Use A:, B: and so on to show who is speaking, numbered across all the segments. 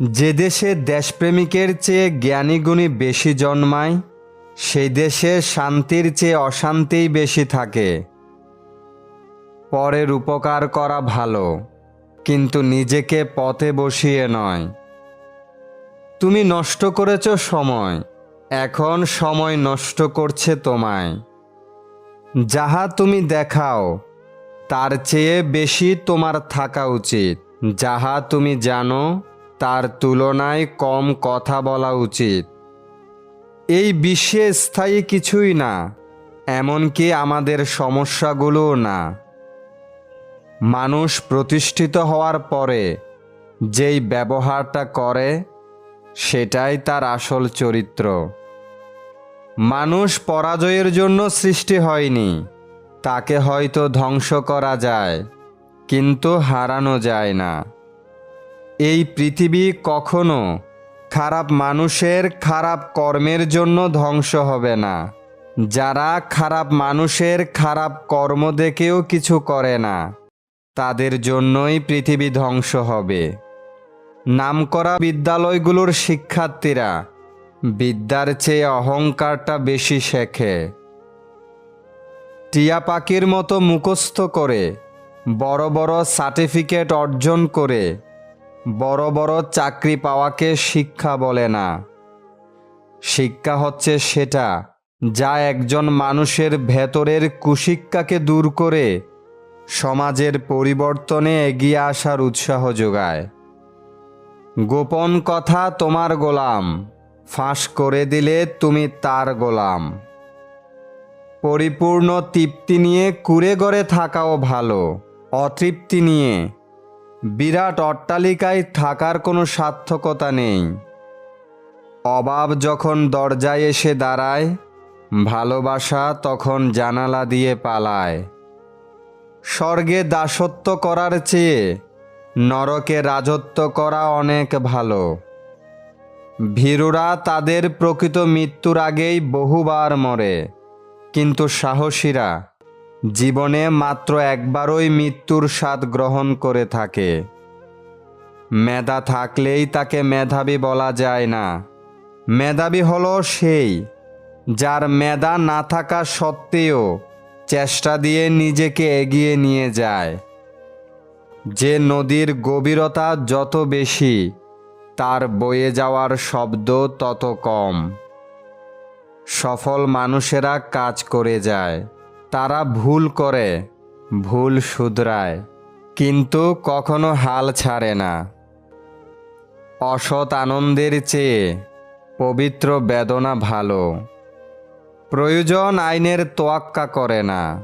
A: যে দেশে দেশপ্রেমিকের চেয়ে জ্ঞানীগুণী বেশি জন্মায়, সেই দেশে শান্তির চেয়ে অশান্তিই বেশি থাকে। পরের উপকার করা ভালো, কিন্তু নিজেকে পথে বসিয়ে নয়। তুমি নষ্ট করেছ সময়, এখন সময় নষ্ট করছে তোমায়। যাহা তুমি দেখাও, তার চেয়ে বেশি তোমার থাকা উচিত। যাহা তুমি জানো তার তুলনায় কম কথা বলা উচিত। এই বিশ্বে স্থায়ী কিছুই না, এমনকি আমাদের সমস্যাগুলোও না। মানুষ প্রতিষ্ঠিত হওয়ার পরে যেই ব্যবহারটা করে, সেটাই তার আসল চরিত্র। মানুষ পরাজয়ের জন্য সৃষ্টি হয়নি, তাকে হয়তো ধ্বংস করা যায়, কিন্তু হারানো যায় না। এই পৃথিবী কখনো খারাপ মানুষের খারাপ কর্মের জন্য ধ্বংস হবে না। যারা খারাপ মানুষের খারাপ কর্ম দেখেও কিছু করে না, তাদের জন্যই পৃথিবী ধ্বংস হবে। নামকরা বিদ্যালয়গুলোর শিক্ষার্থীরা বিদ্যার চেয়ে অহংকারটা বেশি শেখে। টিয়া পাখির মতো মুখস্থ করে বড় বড় সার্টিফিকেট অর্জন করে বড় বড় চাকরি পাওয়াকে শিক্ষা বলে না। শিক্ষা হচ্ছে সেটা যা একজন মানুষের ভেতরের কুশিক্ষাকে দূর করে সমাজের পরিবর্তনে এগিয়ে আসার উৎসাহ যোগায়। গোপন কথা তোমার গোলাম, ফাঁস করে দিলে তুমি তার গোলাম। পরিপূর্ণ তৃপ্তি নিয়ে কুড়ে গড়ে থাকাও ভালো, অতৃপ্তি নিয়ে বিরাট অট্টালিকায় থাকার কোনো সার্থকতা নেই। অভাব যখন দরজায় এসে দাঁড়ায়, ভালোবাসা তখন জানালা দিয়ে পালায়। স্বর্গে দাসত্ব করার চেয়ে নরকে রাজত্ব করা অনেক ভালো। ভীরুরা তাদের প্রকৃত মৃত্যুর আগেই বহুবার মরে, কিন্তু সাহসীরা জীবনে মাত্র একবারই মৃত্যুর স্বাদ গ্রহণ করে থাকে। মেধা থাকলেই তাকে মেধাবী বলা যায় না। মেধাবী হলো সেই যার মেধা না থাকা সত্ত্বেও চেষ্টা দিয়ে নিজেকে এগিয়ে নিয়ে যায়। যে নদীর গভীরতা যত বেশি, তার বয়ে যাওয়ার শব্দ তত কম। সফল মানুষেরা কাজ করে যায়। তারা ভুল করে, ভুল শুধরায়, কিন্তু কখনো হাল ছাড়ে না। অসৎ আনন্দের চেয়ে পবিত্র বেদনা ভালো। প্রয়োজন আইনের তোয়াক্কা করে না।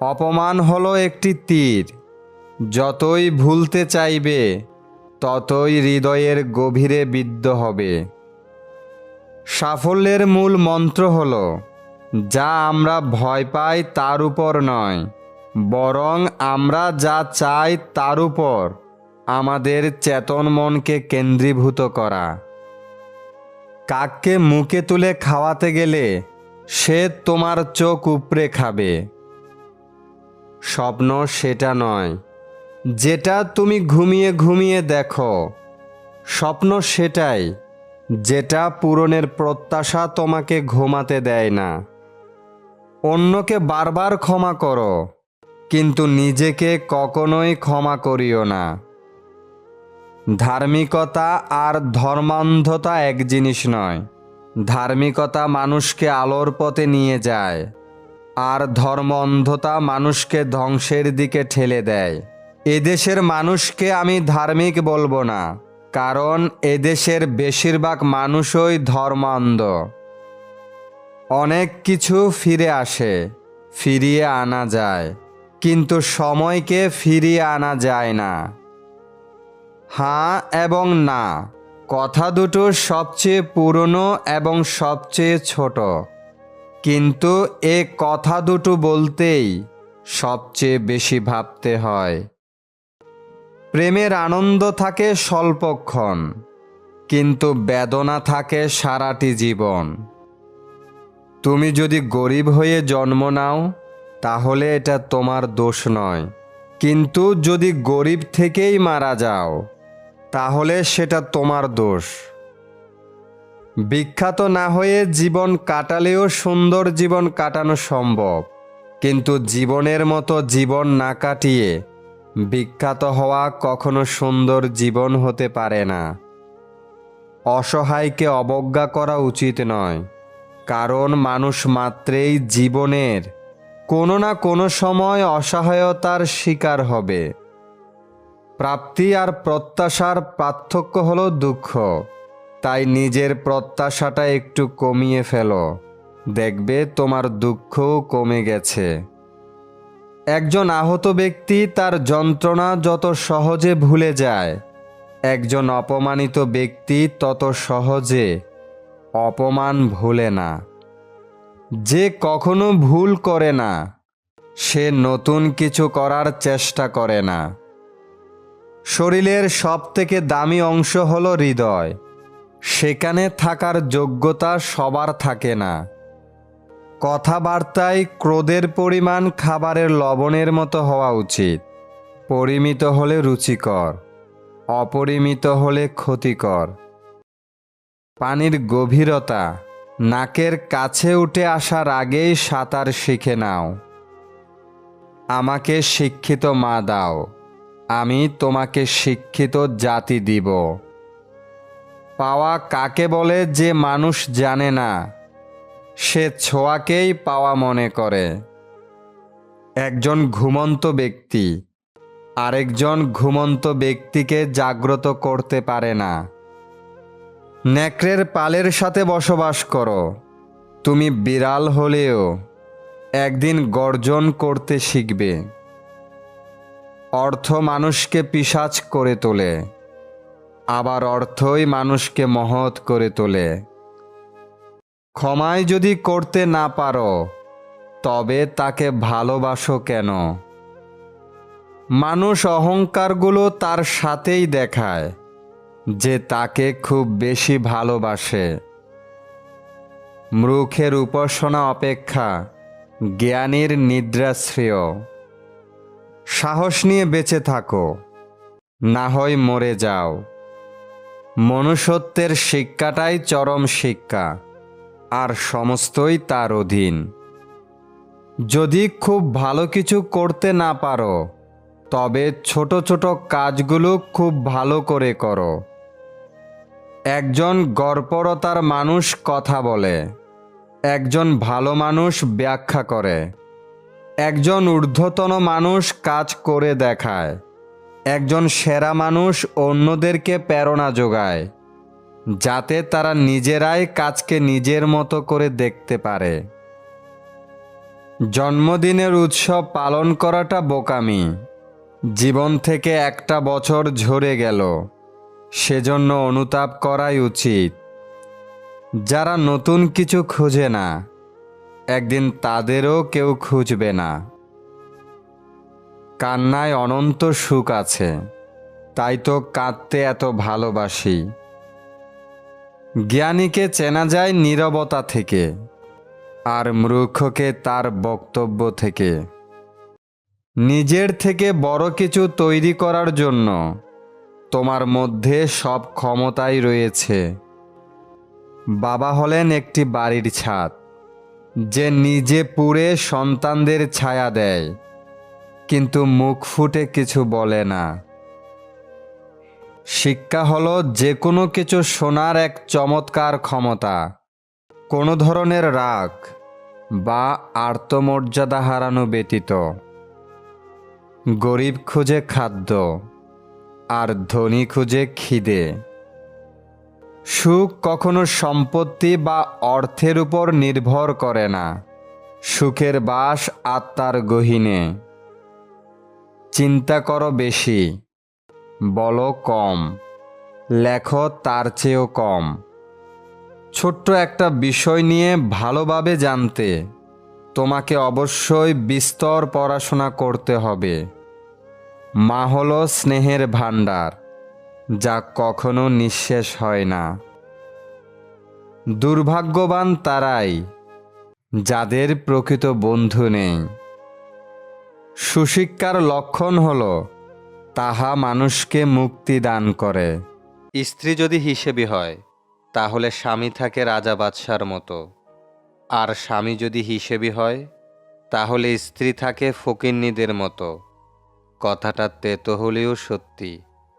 A: অপমান হলো একটি তীর। যতই ভুলতে চাইবে, ততই হৃদয়ের গভীরে বিদ্ধ হবে। সাফল্যের মূল মন্ত্র হল যা আমরা ভয় পাই তার উপর নয়, বরং আমরা যা চাই তার উপর, আমাদের চেতন মনকে কেন্দ্রীভূত করা। কাককে মুখে তুলে খাওয়াতে গেলে সে তোমার চোখ উপড়ে খাবে। স্বপ্ন সেটা নয়, যেটা তুমি ঘুমিয়ে ঘুমিয়ে দেখো। স্বপ্ন সেটাই, যেটা পূরণের প্রত্যাশা তোমাকে ঘুমাতে দেয় না। অন্যকে বারবার ক্ষমা করো, কিন্তু নিজেকে কখনোই ক্ষমা করিও না। ধার্মিকতা আর ধর্মান্ধতা এক জিনিস নয়। ধার্মিকতা মানুষকে আলোর পথে নিয়ে যায়, আর ধর্ম অন্ধতা মানুষকে ধ্বংসের দিকে ঠেলে দেয়। এদেশের মানুষকে আমি ধার্মিক বলব না, কারণ এদেশের বেশিরভাগ মানুষই ধর্মান্ধ। অনেক কিছু ফিরে আসে, ফিরিয়ে আনা যায়, কিন্তু সময়কে ফিরিয়ে আনা যায় না। হ্যাঁ এবং না, কথা দুটো সবচেয়ে পুরনো এবং সবচেয়ে ছোট। কিন্তু এ কথা দুটো বলতেই সবচেয়ে বেশি ভাবতে হয়। প্রেমের আনন্দ থাকে স্বল্পক্ষণ, কিন্তু বেদনা থাকে সারাটি জীবন। তুমি যদি গরিব হয়ে জন্ম নাও, তাহলে এটা তোমার দোষ নয়। কিন্তু যদি গরিব থেকেই মারা যাও, তাহলে সেটা তোমার দোষ। বিখ্যাত না হয়ে জীবন কাটালেও সুন্দর জীবন কাটানো সম্ভব, কিন্তু জীবনের মতো জীবন না কাটিয়ে বিখ্যাত হওয়া কখনো সুন্দর জীবন হতে পারে না। অসহায়কে অবজ্ঞা করা উচিত নয়। কারণ মানুষ মাত্রেই জীবনের কোনো না কোনো সময় অসহায়তার শিকার হবে। প্রাপ্তি আর প্রত্যাশার পার্থক্য হলো দুঃখ। তাই নিজের প্রত্যাশাটা একটু কমিয়ে ফেলো। দেখবে তোমার দুঃখও কমে গেছে। একজন আহত ব্যক্তি তার যন্ত্রণা যত সহজে ভুলে যায়। একজন অপমানিত ব্যক্তি তত সহজে অপমান ভুলে না। যে কখনো ভুল করে না, সে নতুন কিছু করার চেষ্টা করে না। শরীরের সবথেকে দামি অংশ হল হৃদয়। সেখানে থাকার যোগ্যতা সবার থাকে না। কথাবার্তায় ক্রোধের পরিমাণ খাবারের লবণের মতো হওয়া উচিত। পরিমিত হলে রুচিকর, অপরিমিত হলে ক্ষতিকর। পানির গভীরতা, নাকের কাছে উঠে আসার আগেই সাঁতার শিখে নাও। আমাকে শিক্ষিত মা দাও, আমি তোমাকে শিক্ষিত জাতি দিব। পাওয়া কাকে বলে যে মানুষ জানে না, সে ছোঁয়াকেই পাওয়া মনে করে। একজন ঘুমন্ত ব্যক্তি, আরেকজন ঘুমন্ত ব্যক্তিকে জাগ্রত করতে পারে না। নেকড়ের পালের সাথে বসবাস করো। তুমি বিড়াল হলেও একদিন গর্জন করতে শিখবে। অর্থ মানুষকে পিসাচ করে তোলে, আবার অর্থই মানুষকে মহৎ করে তোলে। ক্ষমায় যদি করতে না পারো, তবে তাকে ভালোবাসো কেন? মানুষ অহংকারগুলো তার সাথেই দেখায়। যে তাকে খুব বেশি ভালোবাসে। মূর্খের উপাসনা অপেক্ষা জ্ঞানীর নিদ্রা শ্রেয় সাহস নিয়ে বেঁচে থাকো, না হয় মরে যাও। মনুষ্যত্বের শিক্ষাটাই চরম শিক্ষা, আর সমস্তই তার অধীন। যদি খুব ভালো কিছু করতে না পারো, তবে ছোট ছোট কাজগুলো খুব ভালো করে করো। একজন গর্পরতার মানুষ কথা বলে, একজন ভালো মানুষ ব্যাখ্যা করে, একজন ঊর্ধ্বতন মানুষ কাজ করে দেখায়, একজন সেরা মানুষ অন্যদেরকে প্রেরণা যোগায়, যাতে তারা নিজেরাই কাজকে নিজের মতো করে দেখতে পারে। জন্মদিনের উৎসব পালন করাটা বোকামি, জীবন থেকে একটা বছর ঝরে গেল। সেজন্য অনুতাপ করাই উচিত। যারা নতুন কিছু খুঁজে না, একদিন তাদেরও কেউ খুঁজবে না। কান্নায় অনন্ত সুখ আছে, তাই তো কাঁদতে এত ভালোবাসি। জ্ঞানীকে চেনা যায় নীরবতা থেকে, আর মূর্খকে তার বক্তব্য থেকে। নিজের থেকে বড় কিছু তৈরি করার জন্য তোমার মধ্যে সব ক্ষমতাই রয়েছে। বাবা হলেন একটি বাড়ির ছাদ যে নিজে পুড়ে সন্তানদের ছায়া দেয়, কিন্তু মুখ ফুটে কিছু বলে না। শিক্ষা হলো যে কোনো কিছু শোনার এক চমৎকার ক্ষমতা, কোনো ধরনের রাগ বা আর্তমর্যাদা হারানো ব্যতীত। গরিব খুঁজে খাদ্য। আর ধনী খুঁজে খিদে। সুখ কখনো সম্পত্তি বা অর্থের উপর নির্ভর করে না। সুখের বাস আত্মার গহীনে। চিন্তা করো বেশি, বলো কম, লেখো তার চেয়েও কম। ছোট্ট একটা বিষয় নিয়ে ভালোভাবে জানতে, তোমাকে অবশ্যই বিস্তর পড়াশোনা করতে হবে। মা হলো স্নেহের ভাণ্ডার, যা কখনো নিঃশেষ হয় না। দুর্ভাগ্যবান তারাই, যাদের প্রকৃত বন্ধু নেই। সুশিক্ষার লক্ষণ হল, তাহা মানুষকে মুক্তি দান করে। স্ত্রী যদি হিসেবি হয়, তাহলে স্বামী থাকে রাজা বাদশার মতো। আর স্বামী যদি হিসেবি হয়, তাহলে স্ত্রী থাকে ফকিন্নিদের মতো। কথাটা তেতো হলেও সত্যি।